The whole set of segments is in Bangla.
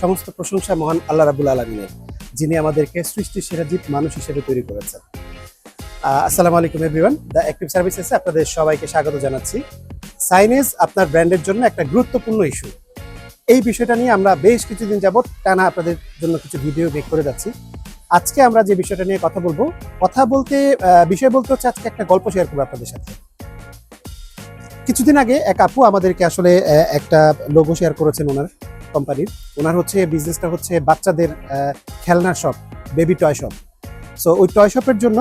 সমস্ত প্রশংসা মহান আল্লাহ রাবুল আলমিনের যিনি আমাদেরকে সৃষ্টি মানুষ হিসেবে তৈরি করেছেন। আলাইকুম এভরিওয়ান দ্য অ্যাক্টিভ সার্ভিসেসে আপনাদের সবাইকে স্বাগত জানাচ্ছি। সাইনেজ আপনার ব্র্যান্ডের জন্য একটা গুরুত্বপূর্ণ ইস্যু এই বিষয়টা নিয়ে আমরা বেশ কিছুদিন যাবত টানা আপনাদের জন্য কিছু ভিডিও মেক করে যাচ্ছি। আজকে আমরা যে বিষয়টা নিয়ে কথা বলব, কথা বলতে বিষয় বলতে হচ্ছে আজকে একটা গল্প শেয়ার করব আপনাদের সাথে। কিছুদিন আগে এক আপু আমাদেরকে আসলে একটা লোগো শেয়ার করেছেন ওনার কোম্পানির ওনার হচ্ছে বিজনেসটা হচ্ছে বাচ্চাদের খেলনার shop baby toy shop so ওই টয় শপের জন্য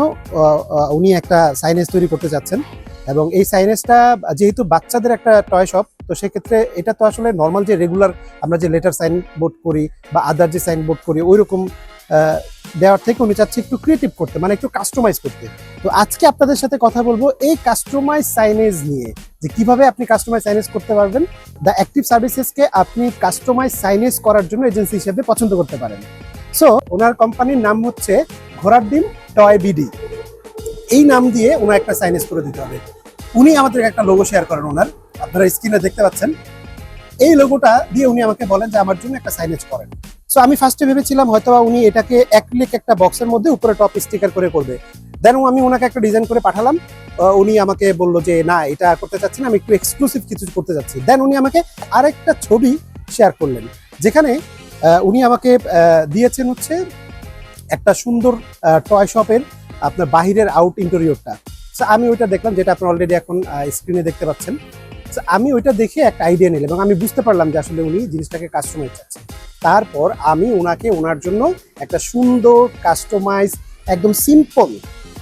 উনি একটা সাইনেজ তৈরি করতে যাচ্ছেন। এবং এই সাইনেজটা যেহেতু বাচ্চাদের একটা টয় শপ তো সেক্ষেত্রে এটা তো আসলে নর্মাল যে রেগুলার আমরা যে লেটার সাইন বোর্ড করি বা আদার যে সাইন বোর্ড করি ওই রকম দেওয়ার থেকে উনি চাচ্ছে একটু ক্রিয়েটিভ করতে মানে একটু কাস্টমাইজ করতে। তো আজকে আপনাদের সাথে কথা বলব এই কাস্টমাইজ সাইনেজ নিয়ে, যে কীভাবে আপনি কাস্টমাইজ সাইনেজ করতে পারবেন। দ্য অ্যাক্টিভ সার্ভিসেসকে আপনি কাস্টমাইজ সাইনেজ করার জন্য এজেন্সি হিসেবে পছন্দ করতে পারেন। সো ওনার কোম্পানির নাম হচ্ছে ঘোড়ার ডিম টয় বিডি। এই নাম দিয়ে ওনার একটা সাইনেজ করে দিতে হবে। উনি আমাদের একটা লোগো শেয়ার করেন ওনার। আপনারা স্ক্রিনে দেখতে পাচ্ছেন। এই লোগোটা দিয়ে উনি আমাকে বলেন যে আমার জন্য একটা সাইনেজ করেন। সো আমি ফার্স্টে ভেবেছিলাম হয়তোবা উনি এটাকে অ্যাক্রিলিক একটা বক্সের মধ্যে উপরে টপ স্টিকার করে করবে। দেন আমি ওনাকে একটা ডিজাইন করে পাঠালাম। উনি আমাকে বলল যে, না, এটা করতে চাচ্ছি না, আমি একটু এক্সক্লুসিভ কিছু করতে চাচ্ছি। দেন উনি আমাকে আরেকটা ছবি শেয়ার করলেন, যেখানে উনি আমাকে দিয়েছেন হচ্ছে একটা সুন্দর টয় শপের আপনার বাহিরের আউট ইন্টেরিয়রটা সো আমি ওইটা দেখলাম, যেটা আপনি অলরেডি এখন স্ক্রিনে দেখতে পাচ্ছেন। আমি ওইটা দেখে একটা আইডিয়া নিলাম এবং আমি বুঝতে পারলাম যে আসলে উনি জিনিসটাকে কাস্টমাইজ চাচ্ছে তারপর আমি ওনাকে ওনার জন্য একটা সুন্দর কাস্টমাইজ একদম সিম্পল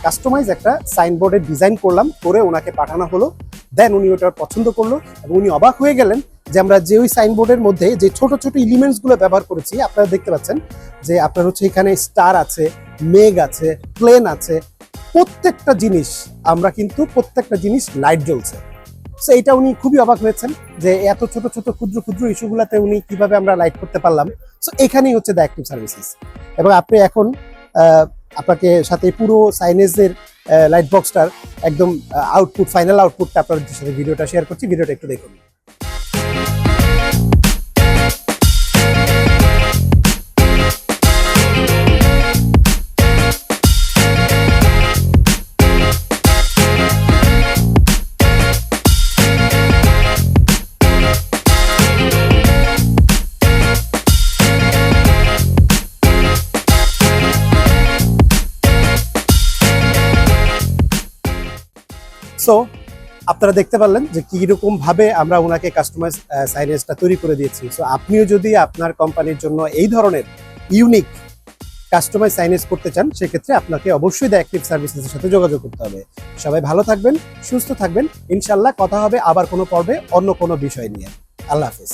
কাস্টমাইজ একটা সাইনবোর্ডের ডিজাইন করলাম, করে ওনাকে পাঠানো হলো। দেন উনি ওটা পছন্দ করল এবং উনি অবাক হয়ে গেলেন যে আমরা যে ওই সাইনবোর্ডের মধ্যে যে ছোট ছোট এলিমেন্টসগুলো ব্যবহার করেছি, আপনারা দেখতে পাচ্ছেন যে আপনার হচ্ছে এখানে স্টার আছে, মেঘ আছে প্লেন আছে, প্রত্যেকটা জিনিস, আমরা কিন্তু প্রত্যেকটা জিনিস লাইট জ্বলছে। সো এটা উনি খুবই অবাক হয়েছেন যে এত ছোট ছোট, ক্ষুদ্র ক্ষুদ্র ইস্যুগুলোতে উনি কীভাবে আমরা লাইট করতে পারলাম। সো এখানেই হচ্ছে দ্য অ্যাক্টিভ সার্ভিসেস এবং আপনি এখন আপনাকে সাথে পুরো সাইনেজের লাইট বক্সটার একদম আউটপুট ফাইনাল আউটপুটটা আপনার সাথে ভিডিওটা শেয়ার করছি। ভিডিওটা একটু দেখুন। সো আপনারা দেখতে পারলেন যে কীরকম ভাবে আমরা ওনাকে কাস্টমাইজ সাইনেজটা তৈরি করে দিয়েছি। সো আপনিও যদি আপনার কোম্পানির জন্য এই ধরনের ইউনিক কাস্টমাইজ সাইনেজ করতে চান, সেক্ষেত্রে আপনাকে অবশ্যই দ্য অ্যাক্টিভ সার্ভিসেসের সাথে যোগাযোগ করতে হবে। সবাই ভালো থাকবেন, সুস্থ থাকবেন। ইনশাল্লাহ কথা হবে আবার কোনো পর্বে অন্য কোনো বিষয় নিয়ে। আল্লাহ হাফিজ।